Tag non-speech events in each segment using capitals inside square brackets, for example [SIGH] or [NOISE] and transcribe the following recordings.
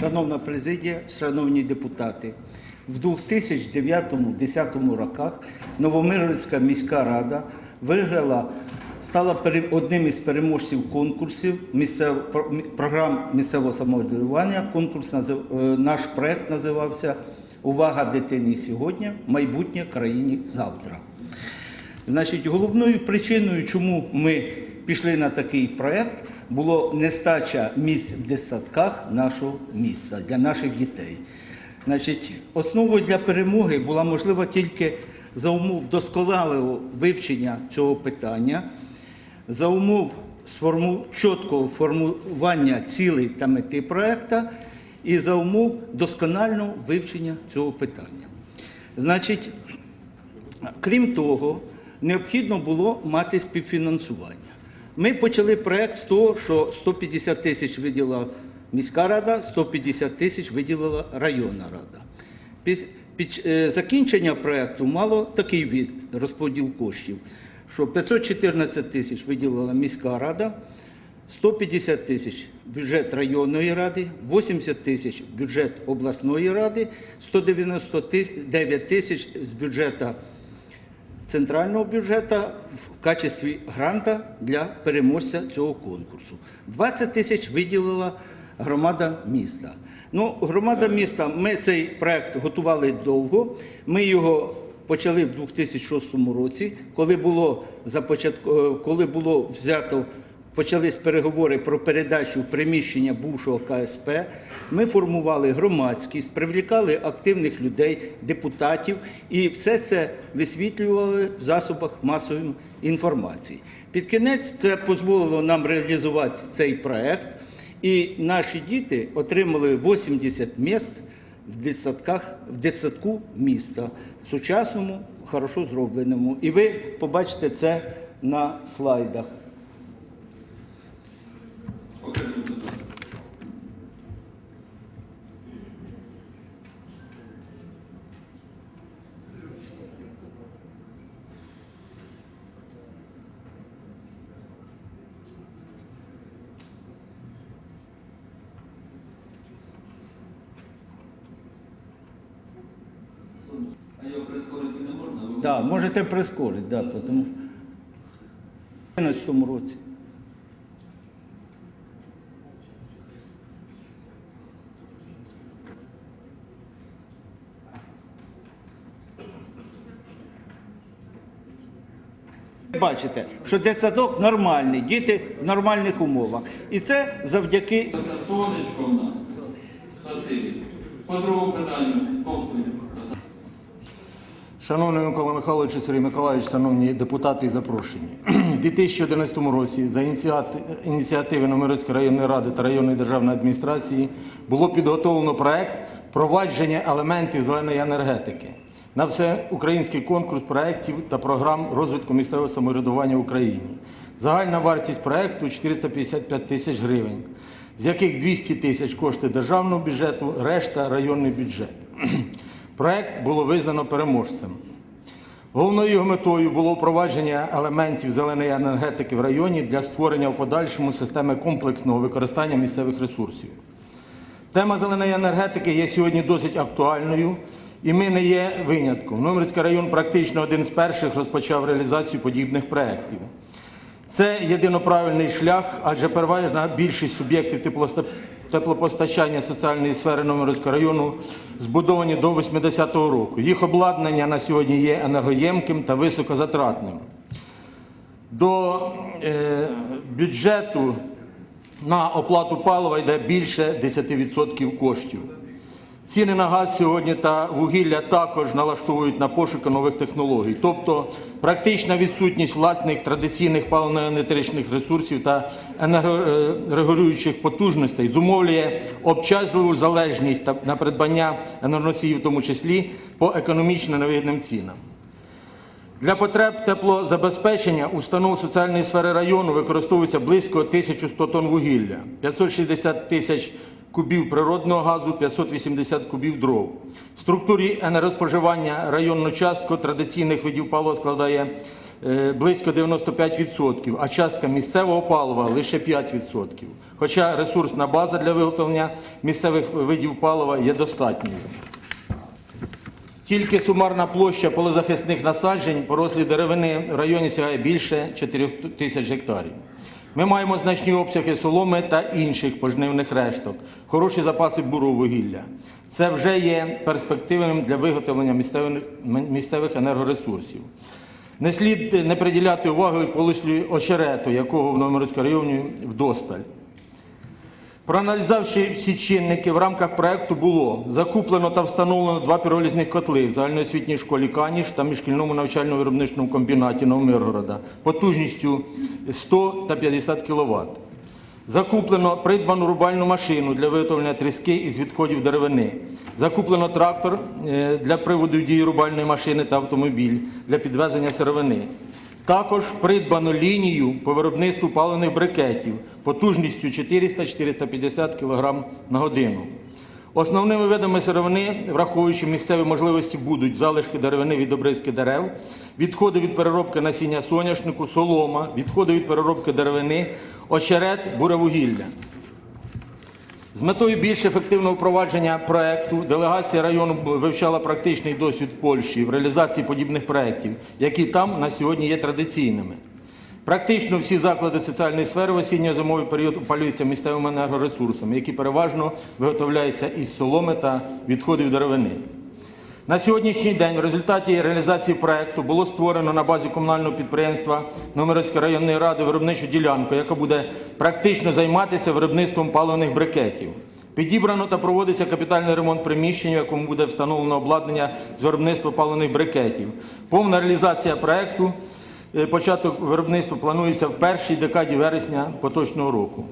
Шановна президія, шановні депутати, в 2009-2010 роках Новомиргородська міська рада виграла, стала одним із переможців конкурсів програм місцевого самоврядування. Конкурс е, наш проект називався Увага дитині сьогодні, майбутнє країні завтра. Значить, головною причиною, чому ми пішли на такий проект, було нестача місць в дитсадках нашого міста для наших дітей. Значить, основою для перемоги була можлива тільки за умов досконалого вивчення цього питання, за умов сформу... чіткого формування цілей та мети проекту і за умов досконального вивчення цього питання. Значить, Крім того, необхідно було мати співфінансування. Ми почали проект з того, що 150 тисяч виділила міська рада, 150 тисяч виділила районна рада. Під, е, закінчення проекту мало такий від розподіл коштів, що 514 тисяч виділила міська рада, 150 тисяч бюджет районної ради, 80 тисяч бюджет обласної ради, 199 тисяч з бюджету центрального бюджету в качестві гранта для переможця цього конкурсу. 20 тисяч виділила громада міста. Ну, громада міста, ми цей проект готували довго. Ми його почали в 2006 році, коли було започатку, е, коли було взято Почались переговори про передачу приміщення бувшого КСП. Ми формували громадськість, привлікали активних людей, депутатів, і все це висвітлювали в засобах масової інформації. Під кінець це дозволило нам реалізувати цей проект, і наші діти отримали 80 місць в дитсадках, в дитсадку міста, в сучасному, хорошо зробленому. І ви побачите це на слайдах. А його прискорити не можна? Ви Да, можете прискорити, да, тому що в 2011 році. Бачите, що дитсадок нормальний, діти в нормальних умовах. І це завдяки сонечко в нас. Спасибі. По другому питанню, пункту. Шановний Микола Михайлович, Сергій Миколаївич, шановні депутати і запрошені. [CLEARS THROAT] В 2011 році за ініціативи Номерецької районної ради та районної державної адміністрації було підготовлено проект провадження елементів зеленої енергетики на всеукраїнський конкурс проєктів та програм розвитку місцевого самоврядування в Україні. Загальна вартість проєкту 455 тисяч гривень, з яких 200 тисяч коштує державного бюджету, решта районний бюджет. [CLEARS THROAT] Проект було визнано переможцем. Головною його метою було впровадження елементів зеленої енергетики в районі для створення в подальшому системи комплексного використання місцевих ресурсів. Тема зеленої енергетики є сьогодні досить актуальною, і ми не є винятком. Номерський район практично один з перших розпочав реалізацію подібних проєктів. Це єдиноправильний шлях, адже переважна більшість суб'єктів теплопостачання соціальної сфери Номерського району збудовані до 80-го року. Їх обладнання на сьогодні є енергоємким та високозатратним. До е, бюджету на оплату палива йде більше 10% коштів. Ціни на газ сьогодні та вугілля також налаштовують на пошуки нових технологій, тобто практична відсутність власних традиційних паливно-енергетичних ресурсів та енергорегулюючих потужностей зумовлює обчасливу залежність на придбання енергоносіїв, в тому числі по економічно невигідним цінам. Для потреб теплозабезпечення установ соціальної сфери району використовується близько 1100 тонн вугілля, 560 тисяч кубів природного газу, 580 кубів дров. В структурі енергоспоживання районну частку традиційних видів палива складає е, близько 95%, а частка місцевого палива лише 5%. Хоча ресурсна база для виготовлення місцевих видів палива є достатньою. Тільки сумарна площа полезахисних насаджень порослі деревини в районі сягає більше 4 тисяч гектарів. Ми маємо значні обсяги соломи та інших пожнивних решток, хороші запаси бурого вугілля. Це вже є перспективним для виготовлення місцевих, енергоресурсів. Не слід не приділяти уваги полислю очерету, якого в Новомирському районі вдосталь. Проаналізувавши всі чинники, в рамках проекту було закуплено та встановлено два піролізних котли в загальноосвітній школі Каніш та міжшкільному навчально-виробничному комбінаті Новомиргорода потужністю 100 та 50 кВт. Закуплено придбану рубальну машину для виготовлення тріски із відходів деревини. Закуплено трактор е, для приводу дії рубальної машини та автомобіль для підвезення сировини. Також придбано лінію по виробництву палених брикетів потужністю 400-450 кг на годину. Основними видами сировини, враховуючи місцеві можливості, будуть залишки деревини від обризки дерев, відходи від переробки насіння соняшнику, солома, відходи від переробки деревини, очерет, буревугілля. З метою більш ефективного впровадження проекту делегація району вивчала практичний досвід Польщі в реалізації подібних проєктів, які там на сьогодні є традиційними. Практично всі заклади соціальної сфери в осінньо-зимовий період опалюються місцевими енергоресурсами, які переважно виготовляються із соломи та відходів деревини. На сьогоднішній день в результаті реалізації проекту було створено на базі комунального підприємства Номерецької районної ради виробничу ділянку, яка буде практично займатися виробництвом паливних брикетів. Підібрано та проводиться капітальний ремонт приміщень, в якому буде встановлено обладнання з виробництва паливних брикетів. Повна реалізація проекту, е, початок виробництва планується в першій декаді вересня поточного року.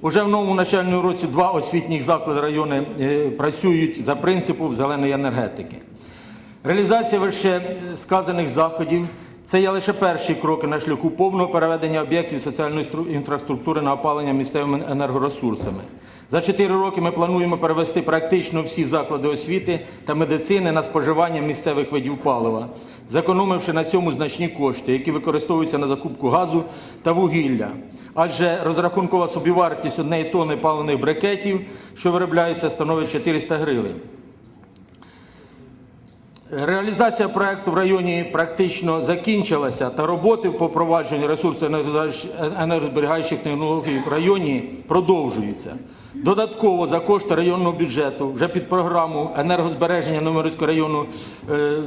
Уже в новому навчальному році два освітніх заклади району е, працюють за принципом зеленої енергетики. Реалізація вище сказаних заходів це є лише перші кроки на шляху повного переведення об'єктів соціальної інфраструктури на опалення місцевими енергоресурсами. За чотири роки ми плануємо перевести практично всі заклади освіти та медицини на споживання місцевих видів палива, зекономивши на цьому значні кошти, які використовуються на закупку газу та вугілля. Адже розрахункова собівартість однієї тонни паливних брикетів, що виробляється, становить 400 гривень. Реалізація проекту в районі практично закінчилася, та роботи по провадженню ресурсів енергозберігаючих технологій в районі продовжуються. Додатково за кошти районного бюджету вже під програму енергозбереження Номерського району е,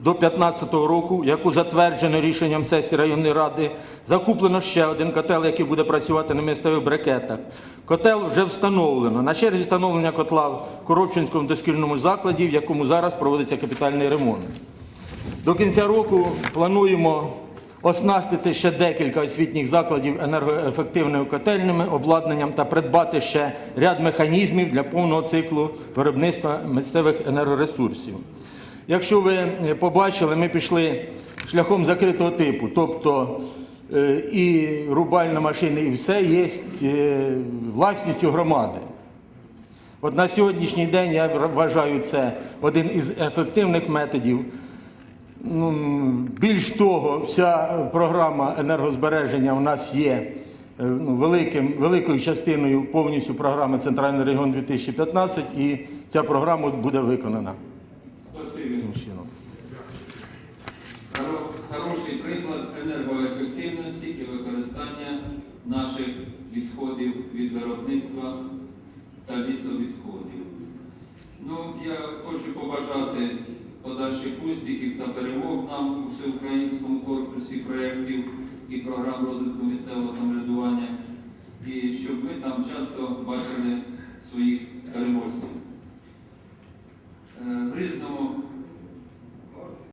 до 2015 року, яку затверджено рішенням сесії районної ради, закуплено ще один котел, який буде працювати на місцевих брикетах. Котел вже встановлено. На черзі встановлення котла в Коробчинському дошкільному закладі, в якому зараз проводиться капітальний ремонт. До кінця року плануємо оснастити ще декілька освітніх закладів енергоефективними котельними обладнанням та придбати ще ряд механізмів для повного циклу виробництва місцевих енергоресурсів. Якщо ви е, побачили, ми пішли шляхом закритого типу, тобто е, і рубальна машина, і все є е, власністю громади. От на сьогоднішній день я вважаю це один із ефективних методів. Ну, більш того, вся програма енергозбереження у нас є е, ну, великим, великою частиною повністю програми Центральний регіон 2015 і ця програма буде виконана. Спасибі. Хороший приклад енергоефективності і використання наших відходів від виробництва та лісовідходів. Ну, Я хочу побажати подальших успіхів та перемог нам у всеукраїнському корпусі проєктів і програм розвитку місцевого самоврядування, і щоб ми там часто бачили своїх переможців. Е, в різному